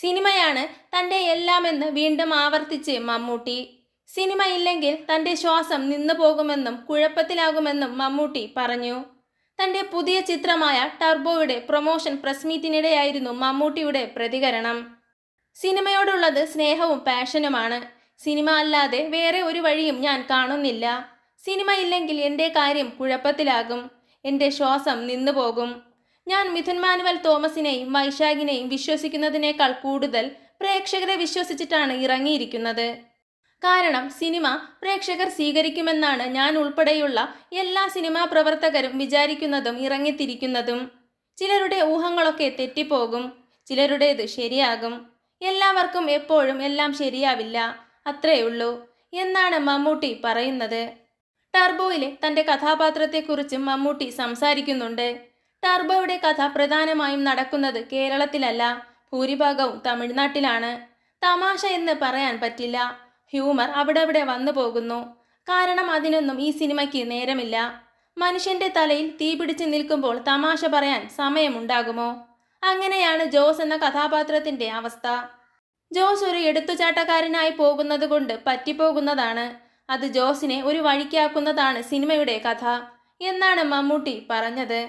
സിനിമയാണ് തന്റെ എല്ലാമെന്ന് വീണ്ടും ആവർത്തിച്ച് മമ്മൂട്ടി. സിനിമ ഇല്ലെങ്കിൽ തന്റെ ശ്വാസം നിന്നു പോകുമെന്നും കുഴപ്പത്തിലാകുമെന്നും മമ്മൂട്ടി പറഞ്ഞു. തന്റെ പുതിയ ചിത്രമായ ടർബോയുടെ പ്രൊമോഷൻ പ്രസ് മീറ്റിനിടെയായിരുന്നു മമ്മൂട്ടിയുടെ പ്രതികരണം. സിനിമയോടുള്ളത് സ്നേഹവും പാഷനുമാണ്. സിനിമ അല്ലാതെ വേറെ ഒരു വഴിയും ഞാൻ കാണുന്നില്ല. സിനിമ ഇല്ലെങ്കിൽ എന്റെ കാര്യം കുഴപ്പത്തിലാകും. എന്റെ ശ്വാസം നിന്നു പോകും. ഞാൻ മിഥുൻ മാനുവൽ തോമസിനെയും വൈശാഖിനെയും വിശ്വസിക്കുന്നതിനേക്കാൾ കൂടുതൽ പ്രേക്ഷകരെ വിശ്വസിച്ചിട്ടാണ് ഇറങ്ങിയിരിക്കുന്നത്. കാരണം സിനിമ പ്രേക്ഷകർ സ്വീകരിക്കുമെന്നാണ് ഞാൻ ഉൾപ്പെടെയുള്ള എല്ലാ സിനിമാ പ്രവർത്തകരും വിചാരിക്കുന്നതും ഇറങ്ങിത്തിരിക്കുന്നതും. ചിലരുടെ ഊഹങ്ങളൊക്കെ തെറ്റിപ്പോകും ചിലരുടേത് ശരിയാകും. എല്ലാവർക്കും എപ്പോഴും എല്ലാം ശരിയാവില്ല അത്രയുള്ളൂ എന്നാണ് മമ്മൂട്ടി പറയുന്നത്. ടർബോയിലെ തന്റെ കഥാപാത്രത്തെക്കുറിച്ചും മമ്മൂട്ടി സംസാരിക്കുന്നുണ്ട്. ടർബോയുടെ കഥ പ്രധാനമായും നടക്കുന്നത് കേരളത്തിലല്ല ഭൂരിഭാഗവും തമിഴ്നാട്ടിലാണ്. തമാശ എന്ന് പറയാൻ പറ്റില്ല. ഹ്യൂമർ അവിടെ അവിടെ വന്നു പോകുന്നു. കാരണം അതിനൊന്നും ഈ സിനിമയ്ക്ക് നേരമില്ല. മനുഷ്യന്റെ തലയിൽ തീ പിടിച്ച് നിൽക്കുമ്പോൾ തമാശ പറയാൻ സമയമുണ്ടാകുമോ? അങ്ങനെയാണ് ജോസ് എന്ന കഥാപാത്രത്തിന്റെ അവസ്ഥ. ജോസ് ഒരു എടുത്തുചാട്ടക്കാരനായി പോകുന്നത് കൊണ്ട് പറ്റിപ്പോകുന്നതാണ്. അത് ജോസിനെ ഒരു വഴിക്കാക്കുന്നതാണ് സിനിമയുടെ കഥ എന്നാണ് മമ്മൂട്ടി പറഞ്ഞത്.